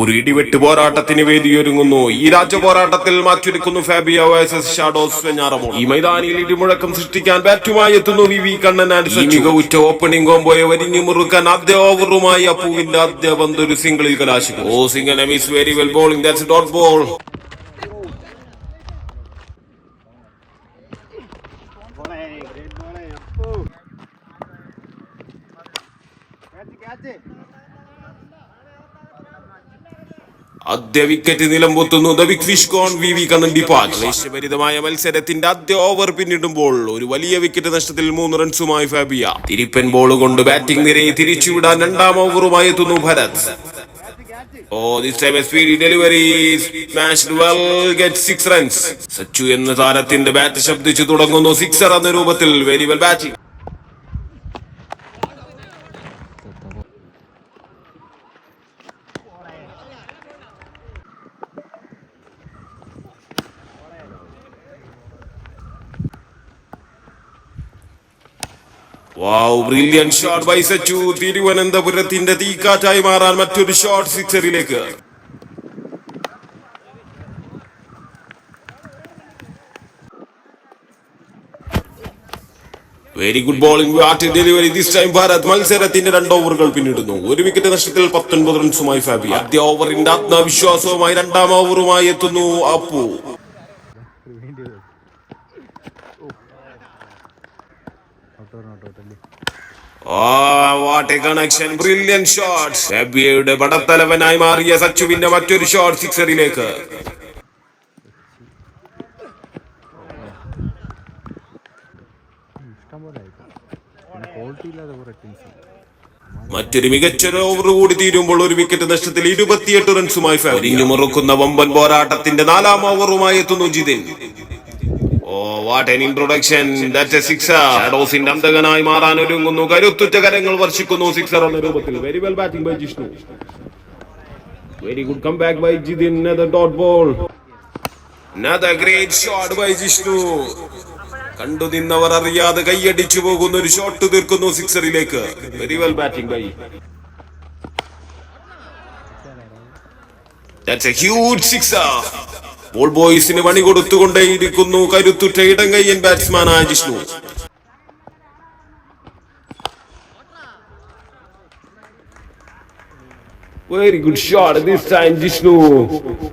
ഒരു ഇടിവെട്ട് പോരാട്ടത്തിന് വേദിയൊരുങ്ങുന്നു. ഈ രാജ്യ പോരാട്ടത്തിൽ മാറ്റിരിക്കുന്നു ഫാബിയോ വേഴ്സസ് ഷാഡോസ് വെഞ്ഞാറമോ ഈ മൈതാനിയിൽ ഇടിമുഴക്കം സൃഷ്ടിക്കാൻ ബാറ്റുമായി എത്തുന്നു വി വി കണ്ണൻ ആൻഡ്. മികവുറ്റ ഓപ്പണിംഗ് കോംബോയെ വരിഞ്ഞു മുറുക്കാൻ ആദ്യ ഓവറുമായി അപ്പുവിന്റെ ആദ്യ പന്ത് ഒരു സിംഗിളിൽ കലാശിക്കും ഓ single is very well bowling that's dot ball Boleh, great ആദ്യ wicket നിലംപൊത്തുന്നു the big fish gone V V Kannan dispatch ആവേശഭരിതമായ മത്സരത്തിന്റെ ആദ്യ ഓവർ പിന്നിടുമ്പോൾ ഒരു വലിയ വിക്കറ്റ് നഷ്ടത്തിൽ മൂന്ന് റൺസുമായി ഫാബിയ. തിരിപ്പൻ ബോൾ കൊണ്ട് ബാറ്റിംഗ് നിരയെ തിരിച്ചുവിടാൻ രണ്ടാം ഓവറുമായി എത്തുന്നു Bharath. Oh this time speedy delivery smashed well get six runs Sachu എന്ന താരത്തിന്റെ ബാറ്റ് ശബ്ദിച്ചു തുടങ്ങുന്നു സിക്സർ എന്ന രൂപത്തിൽ. വെരി വെൽ ബാറ്റിംഗ് തിരുവനന്തപുരത്തിന്റെ തീക്കാറ്റായി മാറാൻ മറ്റൊരു shot സിക്സറിലേക്ക് very good bowling bat delivery this time Bharat മത്സരത്തിന്റെ രണ്ട് ഓവറുകൾ പിന്നിടുന്നു. ഒരു വിക്കറ്റ് നഷ്ടത്തിൽ പത്തൊൻപത് റൺസുമായി ഫാബി ആദ്യ ഓവറിന്റെ ആത്മവിശ്വാസവുമായി രണ്ടാം ഓവറുമായി എത്തുന്നു Appu what a connection brilliant shot ഫാബിയയുടെ പടത്തലവനായി മാറിയ സച്ചുവിന്റെ മറ്റൊരു ഷോട്ട് സിക്സറിലേക്ക് മറ്റൊരു മികച്ചൊരു ഓവർ കൂടി തീരുമ്പോൾ ഒരു വിക്കറ്റ് നഷ്ടത്തിൽ ഇരുപത്തിയെട്ട് റൺസുമായി ഫാമിലി മുറുക്കുന്ന വമ്പൻ പോരാട്ടത്തിന്റെ നാലാം ഓവറുമായി എത്തുന്നു Jithin. Oh what an introduction that's a sixer ഷാഡോസിന്റെ അന്തകനായി മാറാൻ ഒരുങ്ങുന്നു. കരുത്തുറ്റ കരങ്ങൾ വർഷിക്കുന്നു സിക്സർ എന്ന രൂപത്തിൽ. Very well batting by Jishnu very good come back by Jithin another dot ball another great shot by Jishnu കണ്ടു നിന്നവർ അറിയാതെ കൈയടിച്ചു പോകുന്ന ഒരു ഷോട്ട് തീർക്കുന്നു സിക്സറിലേക്ക് very well batting by That's a huge sixer. Ball ബോയ്സിന് പണി കൊടുത്തുകൊണ്ടേയിരിക്കുന്നു കരുത്തുറ്റ ഇടങ്കയ്യൻ ബാറ്റ്സ്മാനായ Jishnu. Very good shot this time Jishnu.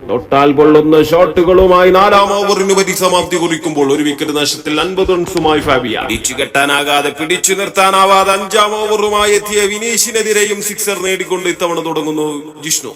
തൊട്ടാൽ പൊള്ളുന്ന ഷോട്ടുകളുമായി നാലാം ഓവറിന് പരിസമാപ്തി കുറിക്കുമ്പോൾ ഒരു വിക്കറ്റ് നഷ്ടത്തിൽ അൻപത് റൺസുമായി ഫാബിയ. പിടിച്ചു കെട്ടാനാകാതെ പിടിച്ചു നിർത്താനാവാതെ അഞ്ചാം ഓവറുമായി എത്തിയ വിനീഷിനെതിരെയും സിക്സർ നേടിക്കൊണ്ട് ഇത്തവണ തുടങ്ങുന്നു Jishnu.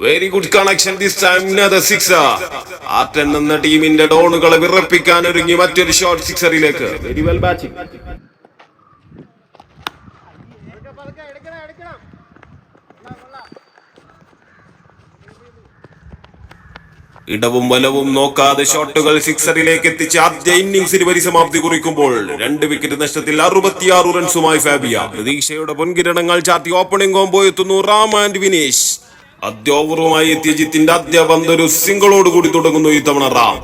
Very good connection this time sixer ആർട്ടൻ എന്ന ടീമിന്റെ ഡോണുകളെ വിറപ്പിക്കാൻ ഒരുങ്ങി മറ്റൊരു ഷോർട്ട് സിക്സറിലേക്ക് വെരി വെൽ ബാറ്റിംഗ് ഇടവും വലവും നോക്കാതെ ഷോട്ടുകൾ സിക്സറിലേക്ക് എത്തിച്ച് ആദ്യ ഇന്നിംഗ്സിന് പരിസമാപ്തി കുറിക്കുമ്പോൾ രണ്ട് വിക്കറ്റ് നഷ്ടത്തിൽ അറുപത്തിയാറ് റൺസുമായി ഫാബിയ. പ്രതീക്ഷയുടെ പൊൻകിരണങ്ങൾ ചാർത്തി ഓപ്പണിംഗ് കോംബോ എത്തുന്നു റാം ആൻഡ് വിനീഷ്. ആദ്യ ഓവറുമായി എത്തിയ ജിത്തിന്റെ ആദ്യ പന്ത് ഒരു സിംഗിളോട് കൂടി തുടങ്ങുന്നു ഇത്തവണ റാം.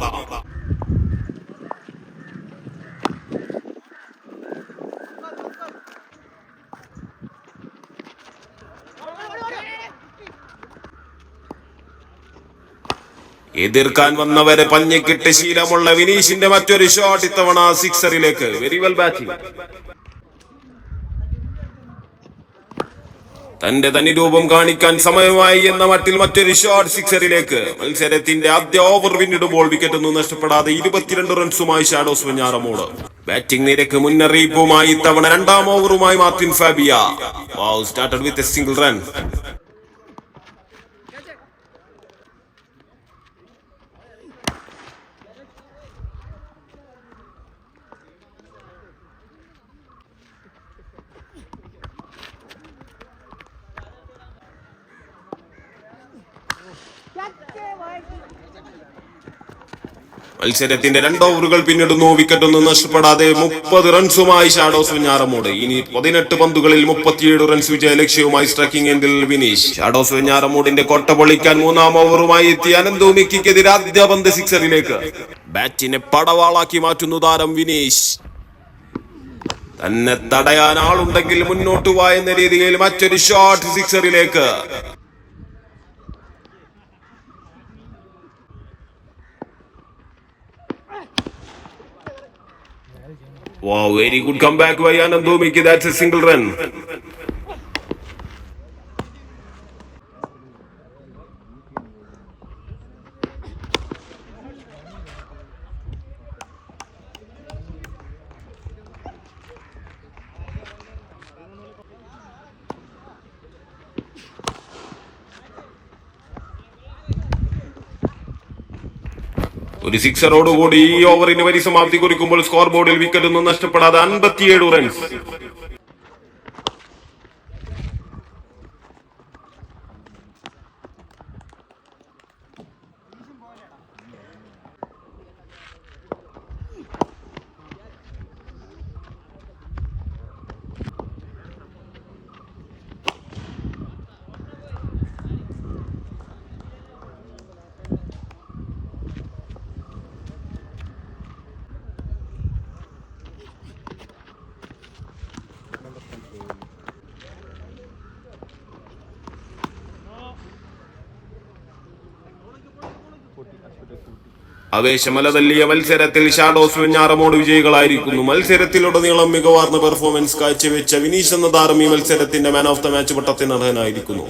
എതിർക്കാൻ വന്നവരെ പഞ്ഞിക്കിട്ട് ശീലമുള്ള വിനീഷിന്റെ മറ്റൊരു ഷോട്ട് ഇത്തവണ സിക്സറിലേക്ക്. വെരി വെൽ ബാറ്റിംഗ് തന്റെ തനി രൂപം കാണിക്കാൻ സമയമായി എന്ന മട്ടിൽ മറ്റൊരു ഷോട്ട് സിക്സറിലേക്ക്. മത്സരത്തിന്റെ ആദ്യ ഓവർ പിന്നിടുമ്പോൾ വിക്കറ്റ് ഒന്നും നഷ്ടപ്പെടാതെ ഇരുപത്തിരണ്ട് റൺസുമായി ഷാഡോസ് വെഞ്ഞാറമോട് ബാറ്റിംഗ് നിരക്ക് മുന്നറിയിപ്പുമായി ഇത്തവണ രണ്ടാം ഓവറുമായി Martin Fabia. Started with a single run മത്സരത്തിന്റെ രണ്ട് ഓവറുകൾ പിന്നിടുന്നു. വിക്കറ്റ് ഒന്നും നഷ്ടപ്പെടാതെ മുപ്പത് റൺസുമായി ഷാഡോസ് വെഞ്ഞാറമോട്. ഇനി പതിനെട്ട് പന്തുകളിൽ മുപ്പത്തിയേഴ് റൺസ് വിജയ ലക്ഷ്യവുമായി സ്ട്രൈക്കിംഗ് എന്തിൽ വിനീഷ്. ഷാഡോസ് വെഞ്ഞാറമോടിന്റെ കൊട്ട പൊളിക്കാൻ മൂന്നാം ഓവറുമായി എത്തിയ അനന്തോമിക്കെതിരെ ആദ്യ പന്ത് സിക്സറിലേക്ക് ബാറ്റിനെ പടവാളാക്കി മാറ്റുന്നു താരം വിനീഷ്. തന്നെ തടയാൻ ആളുണ്ടെങ്കിൽ മുന്നോട്ട് വായെന്ന രീതിയിൽ മറ്റൊരു ഷോട്ട് സിക്സറിലേക്ക് Wow, very good comeback by Anand Dhomiki. That's a single run. ഒരു സിക്സറോടുകൂടി ഈ ഓവറിന് പരിസമാപ്തി കുറിക്കുമ്പോൾ സ്കോർ ബോർഡിൽ വിക്കറ്റ് ഒന്നും നഷ്ടപ്പെടാതെ അൻപത്തിയേഴ് റൺസ് ആവേശമല തല്ലിയ മത്സരത്തിൽ ഷാഡോസ് വെഞ്ഞാറമോട് വിജയികളായിരിക്കുന്നു. മത്സരത്തിലുടനീളം മികവാർന്ന പെർഫോമൻസ് കാഴ്ചവെച്ച വിനീഷ് എന്ന താരം ഈ മത്സരത്തിന്റെ മാൻ ഓഫ് ദ മാച്ച് പട്ടത്തിന് അർഹനായിരിക്കുന്നു